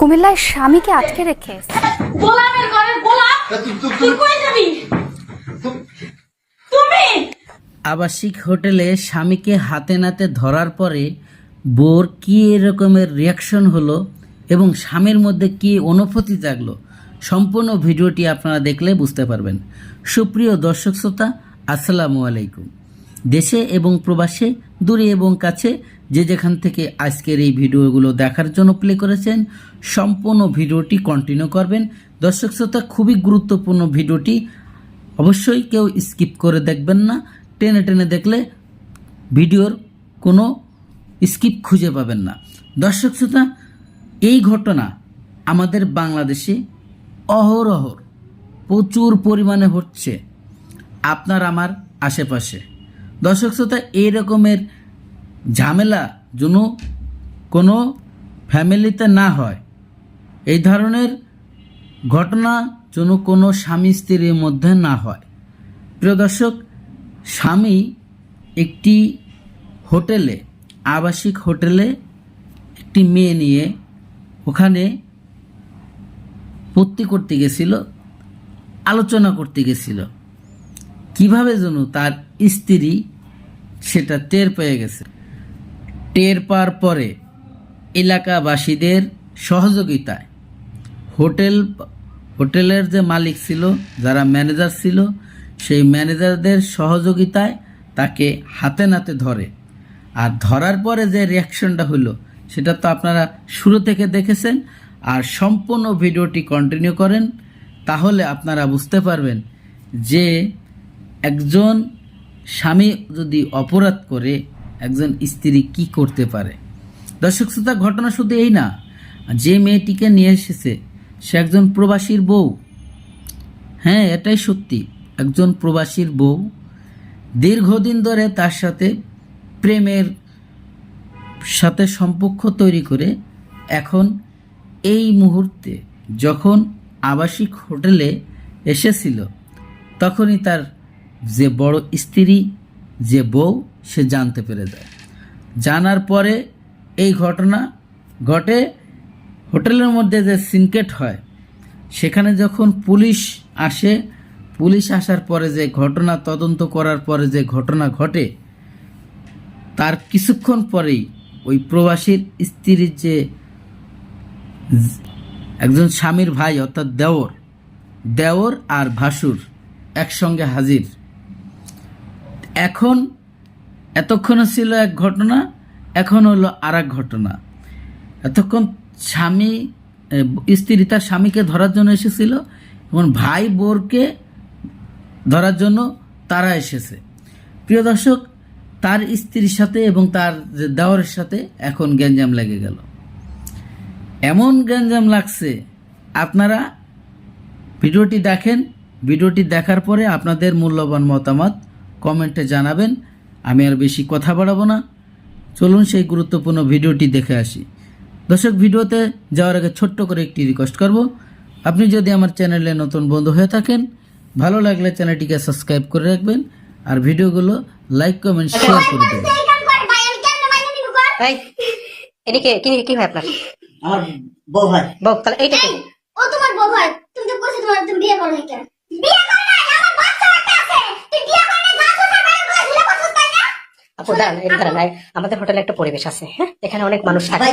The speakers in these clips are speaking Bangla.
কুমিল্লায় স্বামীকে আটকে রেখে গোলামের ঘরে গোলাম? তুই- তুই- তুই কই যাবি? তুমি? আবাসিক হোটেলে স্বামীকে হাতে নাতে ধরার পরে বোর কি এরকমের রিয়াকশন হলো এবং স্বামীর মধ্যে কি অনুভূতি জাগলো? সম্পূর্ণ ভিডিওটি আপনারা দেখলে বুঝতে পারবেন। সুপ্রিয় দর্শক শ্রোতা আসসালামু আলাইকুম। দেশে এবং প্রবাসে দূরে এবং কাছে যে যেখান থেকে আজকের এই ভিডিওগুলো দেখার জন্য প্লে করেছেন, সম্পূর্ণ ভিডিওটি কন্টিনিউ করবেন। দর্শক শ্রোতা, খুবই গুরুত্বপূর্ণ ভিডিওটি অবশ্যই কেউ স্কিপ করে দেখবেন না। টেনে টেনে দেখলে ভিডিওর কোনো স্কিপ খুঁজে পাবেন না। দর্শক শ্রোতা, এই ঘটনা আমাদের বাংলাদেশে অহরহর প্রচুর পরিমাণে হচ্ছে। আপনার, আমার আশেপাশে। দর্শক শ্রোতা, এই রকমের ঝামেলা যেন কোনো ফ্যামিলিতে না হয়। এই ধরনের ঘটনা যেন কোনো স্বামী স্ত্রীর মধ্যে না হয়। প্রিয় দর্শক, স্বামী একটি হোটেলে, আবাসিক হোটেলে একটি মেয়ে নিয়ে ওখানে ভর্তি করতে গেছিল, আলোচনা করতে গেছিল। কীভাবে যেন তার স্ত্রী সেটা টের পেয়ে গেছে। টের পাওয়ার পরে এলাকাবাসীদের সহযোগিতায় হোটেল, হোটেলের যে মালিক ছিল, যারা ম্যানেজার ছিল, সেই ম্যানেজারদের সহযোগিতায় তাকে হাতে নাতে ধরে। আর ধরার পরে যে রিয়াকশনটা হলো, সেটা তো আপনারা শুরু থেকে দেখেছেন। আর সম্পূর্ণ ভিডিওটি কন্টিনিউ করেন, তাহলে আপনারা বুঝতে পারবেন যে একজন স্বামী যদি অপরাধ করে, একজন স্ত্রী কি করতে পারে? দর্শক শ্রোতা, ঘটনা শুধু এই না, যে মেয়েটিকে নিয়ে এসেছে, সে একজন প্রবাসীর বউ। হ্যাঁ এটাই সত্যি, একজন প্রবাসীর বউ দীর্ঘদিন ধরে তার সাথে প্রেমের সাথে সম্পর্ক তৈরি করে, এখন এই মুহূর্তে যখন আবাসিক হোটেলে এসেছিল, তখনই তার যে বড় স্ত্রী, যে বউ, সে জানতে পেরে যায়। জানার পরে এই ঘটনা ঘটে। হোটেলের মধ্যে যে সিনকেট হয়, সেখানে যখন পুলিশ আসে, পুলিশ আসার পরে যে ঘটনা, তদন্ত করার পরে যে ঘটনা ঘটে, তার কিছুক্ষণ পরেই ওই প্রবাসীর স্ত্রীর যে একজন স্বামীর ভাই, অর্থাৎ দেওর দেওর আর ভাসুর একসঙ্গে হাজির। এখন এতক্ষণে ছিল এক ঘটনা, এখন হলো আর এক ঘটনা। এতক্ষণ স্বামী স্ত্রী তার স্বামীকে ধরার জন্য এসেছিল এবং ভাই বোরকে ধরার জন্য তারা এসেছে। প্রিয় দর্শক, তার স্ত্রীর সাথে এবং তার দেওয়ারের সাথে এখন গ্যাঞ্জাম লেগে গেল। এমন গ্যাঞ্জাম লাগছে, আপনারা ভিডিওটি দেখেন। ভিডিওটি দেখার পরে আপনাদের মূল্যবান মতামত কমেন্টে জানাবেন। আমি আর বেশি কথা বাড়াবো না। চলুন সেই গুরুত্বপূর্ণ ভিডিওটি দেখে আসি। দর্শক ভিডিওতে যাওয়ার আগে ছোট্ট করে একটি রিকোয়েস্ট করব। আপনি যদি আমার চ্যানেলে নতুন বন্ধু হয়ে থাকেন ভালো লাগলে চ্যানেলটিকে সাবস্ক্রাইব করে রাখবেন আর ভিডিওগুলো লাইক কমেন্ট শেয়ার করে দেবেন। এই এদিকে কি কি হয় আপনার? আমার বউ হয়। বউ তাহলে এইটা কি? ও তোমার বউ হয়। তুমি তো বলছো তোমার তুমি বিয়ে করো না কেন? বিয়ে করো না আমার বাচ্চা একটা আছে তুই বিয়ে করো না গাছ ওঠা বাইরে করে ঝুলে বসছ তাই না আপু দাঁড়ান এই দাঁড়ান আমাদের হোটেলে একটা পরিবেশ আছে হ্যাঁ? এখানে অনেক মানুষ থাকে। ভাই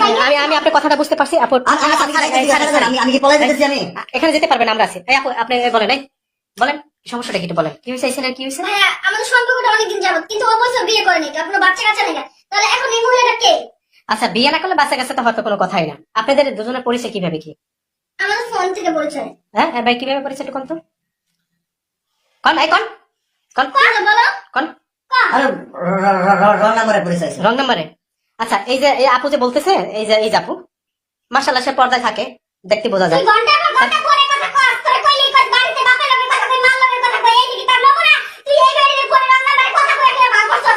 ভাই। আমি আমি আপনার কথাটা বুঝতে পারছি আপু। এখানে যেতে পারবেন আমরা আছি। আপু আপনি বলেন বলেন সমস্যাটা কি বলেন। কি হয়েছে কি হয়েছে? আমাদের সম্পর্কটা অনেকদিন যাবত কিন্তু ও বলছে বিয়ে করে আপনার বাচ্চা কাচ্চা নেই তাহলে এখন এই মহিলাটা কে? আচ্ছা বিয়ে না করলে বাচ্চা কাছে তো হয়তো কোনো কথাই না। আপনাদের দুজনের পরিচয় কীভাবে কি? আমাদের ফোন থেকে পরিচয় হ্যাঁ হ্যাঁ ভাই কীভাবে পরিচয়টা কোন তো? কোন এই কোন? কোন? রং নাম্বারে আচ্ছা এই যে এই আপু যে বলতেছে এই যে এই যে আপু মাসাল্লাহ সে পর্দায় থাকে দেখতে বোঝা যায়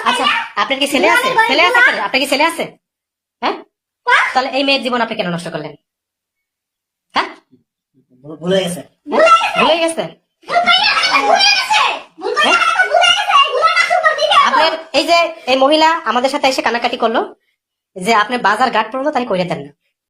আচ্ছা আপনার কি ছেলে আছে ছেলে আছে আপনার? কি ছেলে আছে হ্যাঁ তাহলে এই মেয়ের জীবন আপনি কেন নষ্ট করলেন হ্যাঁ ভুল গেছে ভুলে গেছে ভুলে গেছে ভুল করে কথা ভুলে গেছে এগুলো না সুপার দিবে আপনার এই মহিলা আমাদের সাথে এসে কানাকাটি করল যে আপনি বাজার ঘাট পড়ল তাই করে দেন না।